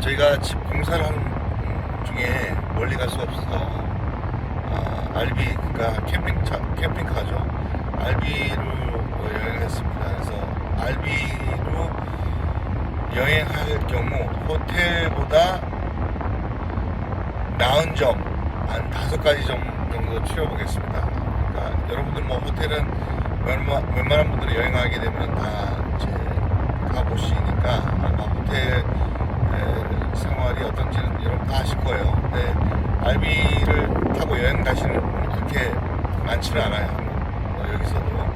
저희가 집 공사를 하는 중에 멀리 갈 수 없어서 아, RV 그러니까 캠핑차 캠핑카죠 RV로 여행을 했습니다. 그래서 RV로 여행할 경우 호텔보다 나은 점 한 다섯 가지 점 정도 추려보겠습니다. 그러니까 여러분들 뭐 호텔은 웬만, 웬만한 분들이 여행하게 되면 다 이제 가보시니까 아마 호텔 에, 생활이 어떤지는 여러분 다 아실 거예요. 근데 RV를 타고 여행 가시는 분은 그렇게 많지는 않아요. 어, 여기서도.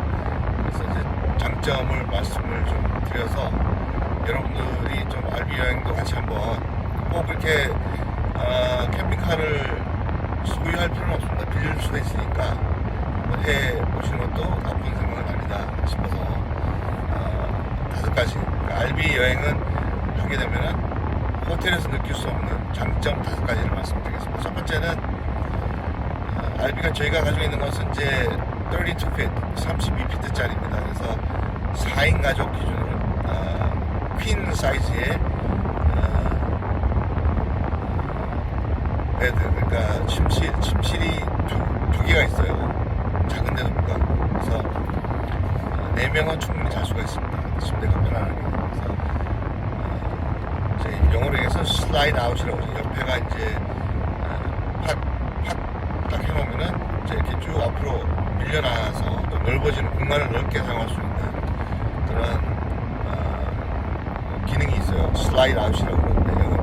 그래서 이제 장점을 말씀을 좀 드려서 여러분들이 좀 RV 여행도 같이 한번 꼭 이렇게 어, 캠핑카를 소유할 필요는 없습니다. 빌릴 수가 있으니까 해 보시는 것도 나쁜 생각은 아니다 싶어서 어, 다섯 가지 그러니까 RV 여행은 하게 되면은 호텔에서 느낄 수 없는 장점 다섯 가지를 말씀드리겠습니다. 첫 번째는 어, RV가 저희가 가지고 있는 것은 이제 32핏, 32피트짜리입니다. 그래서 4인 가족 기준으로 어, 퀸 사이즈의 어, 베드, 그러니까 침실, 침실이 두, 두 개가 있어요. 작은데도 불구하고. 그래서 어, 네 명은 충분히 잘 수가 있습니다. 침대가 편안하게. 영어로 해서 슬라이드 아웃이라고 하죠. 옆에가 이제 어, 팍, 팍 해놓으면은 이제 이렇게 쭉 앞으로 밀려나서 또 넓어지는 공간을 넓게 사용할 수 있는 그런 어, 기능이 있어요. 슬라이드 아웃이라고 그러는데 영어로.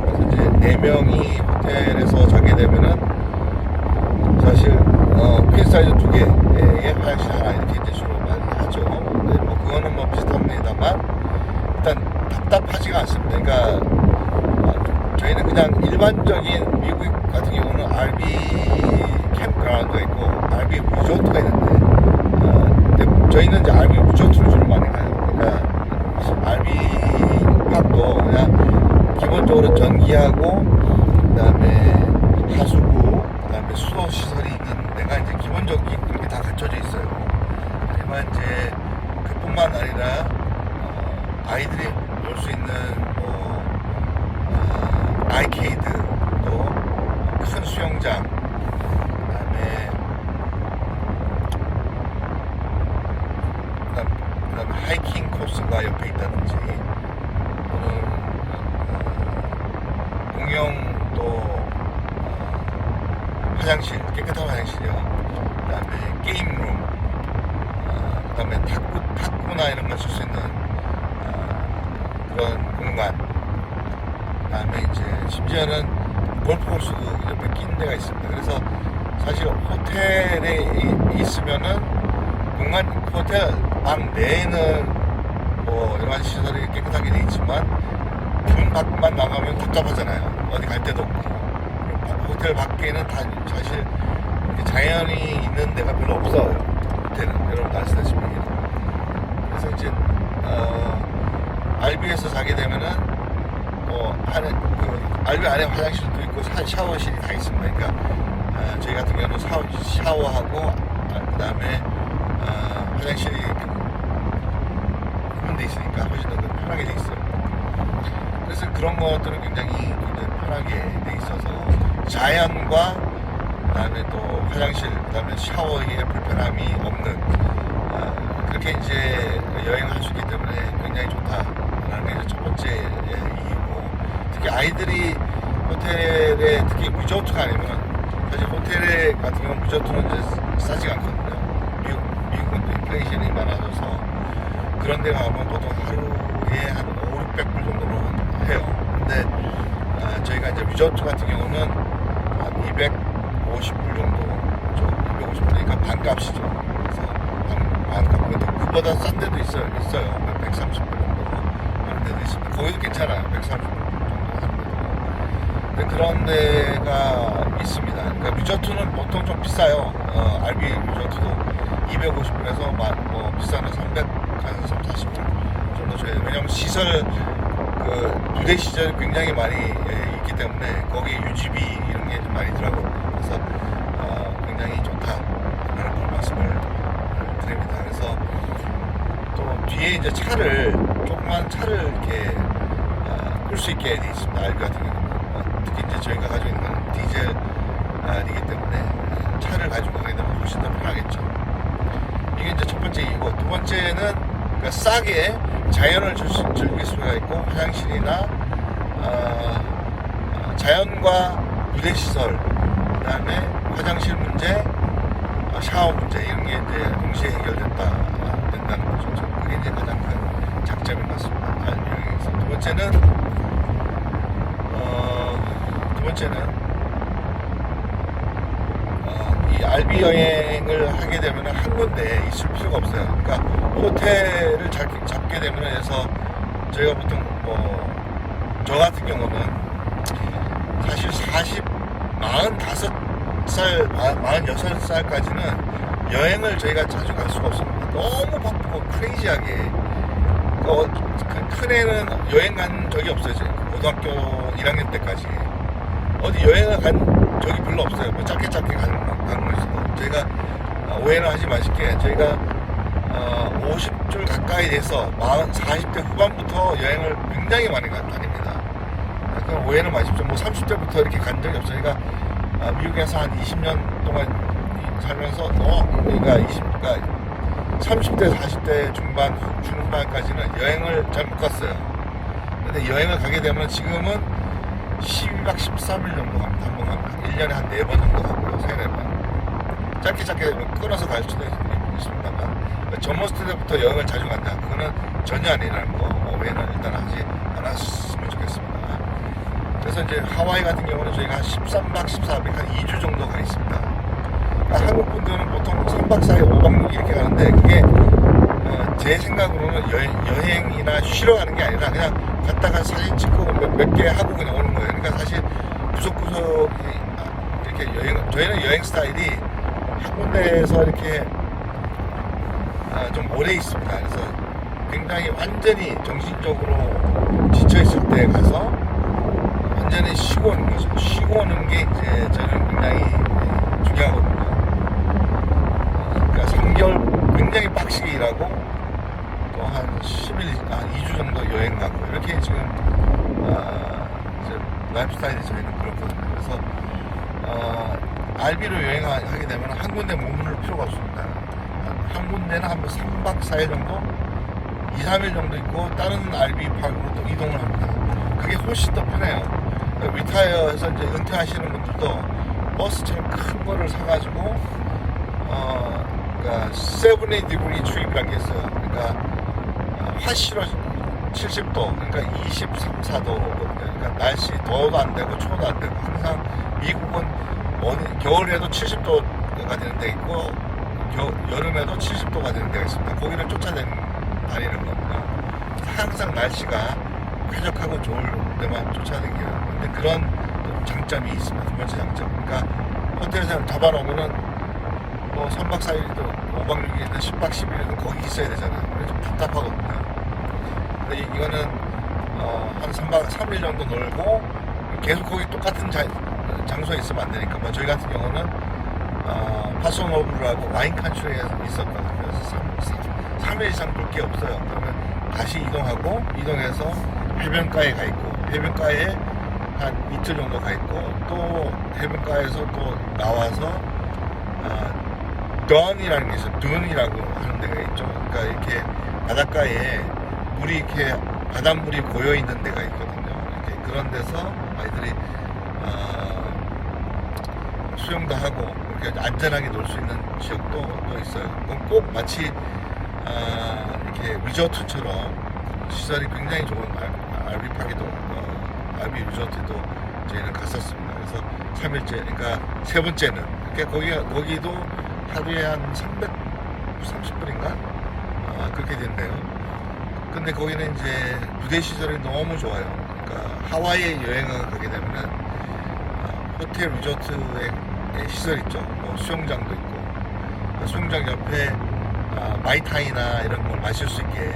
그래서 이제 네 명이 호텔에서 자게 되면은 사실 어, 퀸 사이즈 두 개에 화장실 하나 이렇게 이제 주로 많이 하죠. 근데 뭐 그거는 뭐 비슷합니다만 일단 답답하지가 않습니다. 그러니까 어, 저희는 그냥 일반적인 미국 같은 경우는 RV 캠프그라운드가 있고 RV 리조트가 있는데 어, 근데 저희는 이제 RV 리조트를 주로 많이 가요. 그러니까 RV 팝도 그냥 기본적으로 전기하고 그다음에 하수구 그다음에 수도 시설이 있는 데가 이제 기본적인 그렇게 다 갖춰져 있어요. 하지만 이제 그뿐만 아니라 어, 아이들이 놀 수 있는 뭐 어, 아이케이드 또 큰 수영장 그다음에 그다음, 그다음에 하이킹 코스가 옆에 있다든지 또는 어, 공영 또 어, 화장실 깨끗한 화장실이요. 그다음에 게임룸, 어, 그다음에 탁구 탁구나 이런 걸 쓸 수 있는 어, 그런 공간. 그다음에 이제 심지어는 골프 코스도 옆에 낀 데가 있습니다. 그래서 사실 호텔에 이- 있으면은 공간 호텔 방 내에는 뭐 여러 가지 시설이 깨끗하게 돼 있지만 문 밖만 나가면 답답하잖아요. 어디 갈 데도 없고 바- 호텔 밖에는 다 사실 자연이 있는 데가 별로 없어요. 호텔은 여러분 아시다시피 그래서 이제 어, RB에서 자게 되면은 뭐 안에 그 RB 안에 화장실도 있고 샤- 샤워실이 다 있습니다. 그러니까 어, 저희 같은 경우는 샤워, 샤워하고 아, 그다음에 어, 화장실이 그런 데 있으니까 훨씬 더 편하게 돼 있어요. 그래서 그런 것들은 굉장히 편하게 돼 있어서 자연과 그다음에 또 화장실 그다음에 샤워에 불편함이 없는 어, 그렇게 이제 여행을 할 수 있기 때문에 굉장히 좋다라는 게 첫 번째 이유고 특히 아이들이 호텔에 특히 리조트가 아니면 사실 호텔에 같은 경우는 리조트는 이제 싸지가 않거든요. 미국 미국은 또 인플레이션이 많아져서 그런 데 가면 보통 하루에 한 5, 600불 정도는 해요. 근데 아, 저희가 이제 리조트 같은 경우는 한 250불 정도, 좀 250불이니까 반값이죠. 그래서 반, 반값. 근데 그보다 싼 데도 있어요. 있어요. 130불 정도 하는 데도 있습니다. 거기도 괜찮아요. 130불 정도 하는 데도. 그런 데가 있습니다. 그러니까 리조트는 보통 좀 비싸요. 어, RB 리조트도 250불에서 뭐 비싸면 300, 한 3, 40불 정도 줘요. 왜냐면 시설, 그, 부대 시설이 굉장히 많이 예, 있기 때문에 거기에 유지비 이런 게 좀 많이 들어가거든요. 그래서 어, 굉장히 좋다라는 걸 말씀을 드립니다. 그래서 또 뒤에 이제 차를, 조그만 차를 이렇게 어, 끌수 있게 돼 있습니다. RB 같은 경우는 어, 특히 이제 저희가 가지고 있는 건 디젤이기 때문에 차를 가지고 가게 되면 훨씬 더 편하겠죠. 이게 이제 첫 번째 이고 두 번째는 그러니까 싸게 자연을 즐길 수가 있고 화장실이나 어, 어, 자연과 부대 시설 그다음에 화장실 문제, 어, 샤워 문제 이런 게 이제 동시에 해결된다 된다는 거죠. 저- 그게 이제 가장 큰 장점인 것 같습니다. 두 번째는 어, 두 번째는 RB 여행을 하게 되면 한 군데 있을 필요가 없어요. 그러니까 호텔을 잡, 잡게 되면 해서 저희가 보통 뭐 저 같은 경우는 사실 40, 45살, 46살까지는 여행을 저희가 자주 갈 수가 없습니다. 너무 바쁘고 크레이지하게. 어, 그 큰애는 여행 간 적이 없어요. 고등학교 1학년 때까지. 어디 여행을 간 적이 별로 없어요. 뭐 짧게 짧게 가는, 가는 거 있어도. 저희가 어, 오해는 하지 마실게. 저희가 어, 50줄 가까이 돼서 40, 40대 후반부터 여행을 굉장히 많이 가- 다닙니다. 그럼 오해는 마십시오. 뭐 30대부터 이렇게 간 적이 없어요. 그러니까 아, 미국에서 한 20년 동안 이- 살면서 어, 그러니까 20, 그러니까 30대, 40대 중반, 후- 중후반까지는 여행을 잘 못 갔어요. 근데 여행을 가게 되면 지금은 12박 13일 정도 갑니다. 한번 갑니다. 1년에 한 4번 정도 가고요. 3, 4번. 짧게 짧게 뭐 끊어서 갈 수도 있- 있습니다만. 젊었을 때부터 여행을 자주 간다. 그거는 전혀 아니라는 거. 어, 오해는 일단 하지 않았으면 좋겠습니다. 그래서 이제 하와이 같은 경우는 저희가 한 13박 14박 한 2주 정도 가 있습니다. 그러니까 한국 분들은 보통 3박 4일, 5박 6일 이렇게 가는데 그게 어, 제 생각으로는 여행, 이나 쉬러 가는 게 아니라 그냥 갔다가 사진 찍고 몇 개 하고 그냥 오는 거예요. 그러니까 사실 구석구석 이렇게 여행 저희는 여행 스타일이 한 군데에서 이렇게 아, 좀 오래 있습니다. 그래서 굉장히 완전히 정신적으로 지쳐 있을 때 가서 완전히 쉬고 오는 거죠. 쉬고 오는 게 이제 저는 굉장히 중요하거든요. 어, 그러니까 3개월 굉장히 빡시게 일하고 또 한 10일, 한 2주 정도 여행 가고 이렇게 지금 어, 이제 라이프 스타일이 저희는 그렇거든요. 그래서 어, RB로 여행하게 되면 한 군데 머무를 필요가 없습니다. 한- 한 군데는 한 3박 4일 정도, 2, 3일 정도 있고 다른 RB 파크로 또 이동을 합니다. 그게 훨씬 더 편해요. 리타이어해서 이제 은퇴하시는 분들도 버스처럼 큰 거를 사가지고 어, 그러니까 세븐에이 디그리 추입이라는 게 있어요. 그러니까 어, 화실로 70도, 그러니까 23, 4도거든요. 그러니까 날씨 더워도 안 되고 추워도 안 되고 항상 미국은 어느, 겨울에도 70도가 되는 데 있고 겨, 여름에도 70도가 되는 데가 있습니다. 거기를 쫓아다니는 겁니다. 항상 날씨가 쾌적하고 좋을 때만 쫓아다녀요. 근데 그런 또 장점이 있습니다. 두 번째 장점. 그러니까 호텔에서 잡아놓으면은 뭐 3박 4일이든 5박 6일이든 10박 10일이든 거기 있어야 되잖아요. 그래서 좀 답답하거든요. 이- 이거는 어, 한 3박 3일 정도 놀고 계속 거기 똑같은 자, 장소에 있으면 안 되니까 뭐 저희 같은 경우는 어, 파소노블하고 와인 칸츄리에 있었거든요. 그래서 3, 일 이상 볼게 없어요. 그러면 다시 이동하고 이동해서 해변가에 가 있고 해변가에 한 이틀 정도 가 있고 또 해변가에서 또 나와서 어, 던이라는 게 있어요. 둔이라고 하는 데가 있죠. 그러니까 이렇게 바닷가에 물이 이렇게 바닷물이 고여 있는 데가 있거든요. 이렇게 그런 데서 아이들이 어, 수영도 하고 이렇게 안전하게 놀 수 있는 지역도 또 있어요. 꼭 마치 아, 이렇게 리조트처럼 시설이 굉장히 좋은 RB 파기도 어, RB 리조트도 저희는 갔었습니다. 그래서 3일째, 그러니까 세 번째는 그러니까 거기 거기도 하루에 한 330분인가 아, 그렇게 된대요. 근데 거기는 이제 부대 시설이 너무 좋아요. 그러니까 하와이에 여행을 가게 되면은 어, 호텔 리조트의 시설 있죠. 뭐 수영장도 있고 그 수영장 옆에 아, 마이타이나 이런 걸 마실 수 있게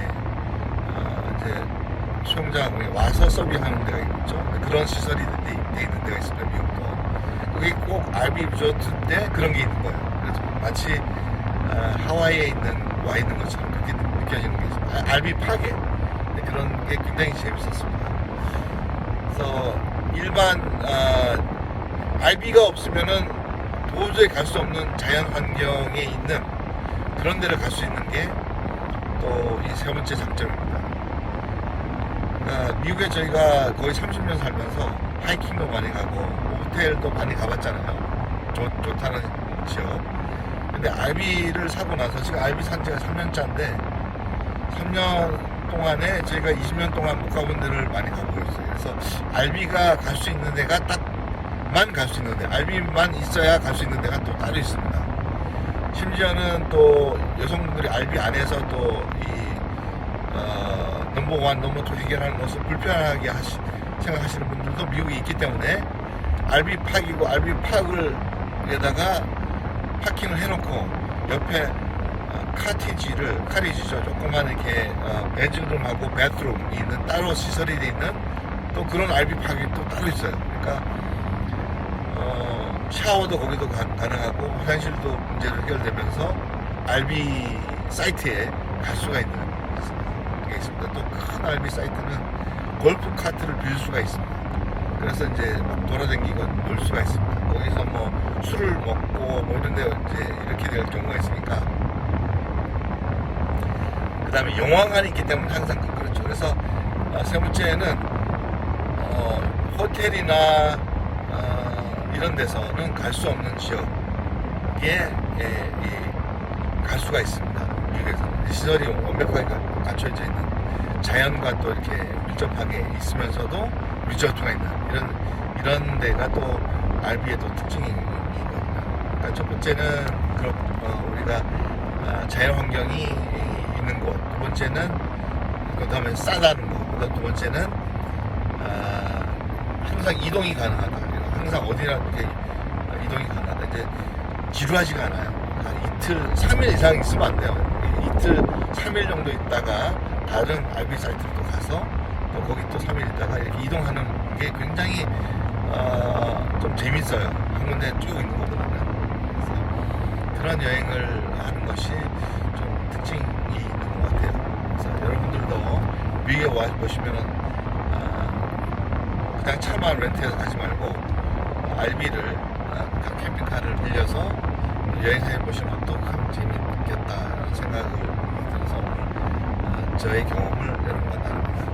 어, 이제 수영장에 와서 서빙하는 데가 있죠. 그런 시설이 돼, 돼 있는 데가 있습니다. 미국도. 그게 꼭 RB 리조트인데 그런 게 있는 거예요. 그래서 마치 어, 하와이에 있는 와 있는 것처럼 느껴지는 게 있어요. 아, RB 파괴 네, 그런 게 굉장히 재밌었습니다. 그래서 일반 아, RB가 없으면은 도저히 갈 수 없는 자연 환경에 있는 그런 데를 갈 수 있는 게 또 이 세 번째 장점입니다. 아, 미국에 저희가 거의 30년 살면서 하이킹도 많이 가고 호텔도 많이 가봤잖아요. 좋, 좋다는 지역. 근데 RB를 사고 나서 지금 RB 산 지가 3년차인데 3년 동안에 저희가 20년 동안 못 가본 데를 많이 가보고 있어요. 그래서 RB가 갈 수 있는 데가 딱만 갈 수 있는 데, RB만 있어야 갈 수 있는 데가 또 따로 있습니다. 심지어는 또 여성분들이 RB 안에서 또이 어, 넘버 원, 넘버 투 해결하는 것을 불편하게 하시, 생각하시는 분들도 미국에 있기 때문에 RB 팍이고 RB 팍을 에다가 파킹을 해놓고 옆에 어, 카티지를 카리지죠 조그만 이렇게 어, 베드룸하고 베드룸이 있는 따로 시설이 돼 있는 또 그런 RB 팍이 또 따로 있어요. 그러니까 어, 샤워도 거기도 가, 능하고 화장실도 문제로 해결되면서 RB 사이트에 갈 수가 있는 게 있습니다. 또 큰 RB 사이트는 골프 카트를 빌 수가 있습니다. 그래서 이제 막 돌아다니고 놀 수가 있습니다. 거기서 뭐 술을 먹고 뭐 이런 데 이제 이렇게 될 경우가 있으니까 그 다음에 영화관이 있기 때문에 항상 그렇죠. 그래서 어, 세 번째는 어, 호텔이나 어, 이런 데서는 갈 수 없는 지역에 예, 이, 갈 수가 있습니다. 미국에서는 시설이 완벽하게 가- 갖춰져 있는 자연과 또 이렇게 밀접하게 있으면서도 리조트가 있는 이런 이런 데가 또 RB의 또 특징이거든요. 그러니까 첫 번째는 그런 어, 우리가 아, 자연 환경이 있는 곳, 두 번째는 그 다음에 싸다는 거, 그다음 두 번째는 아, 항상 이동이 가능하다. 항상 어디나 이렇게 이동이 가능하다. 이제 지루하지가 않아요. 한 이틀, 3일 이상 있으면 안 돼요. 이틀, 3일 정도 있다가 다른 RB 사이트로 가서 또 거기 또 3일 있다가 이렇게 이동하는 게 굉장히 어, 좀 재밌어요. 한 군데 쭉 있는 것보다는. 그런 여행을 하는 것이 와 보시면은 아, 그냥 차만 렌트해서 가지 말고 RB를 캠핑카를 빌려서 여행해 보시면 또참 재밌겠다 생각을 들어서 아, 저의 경험을 여러분과 나눕니다.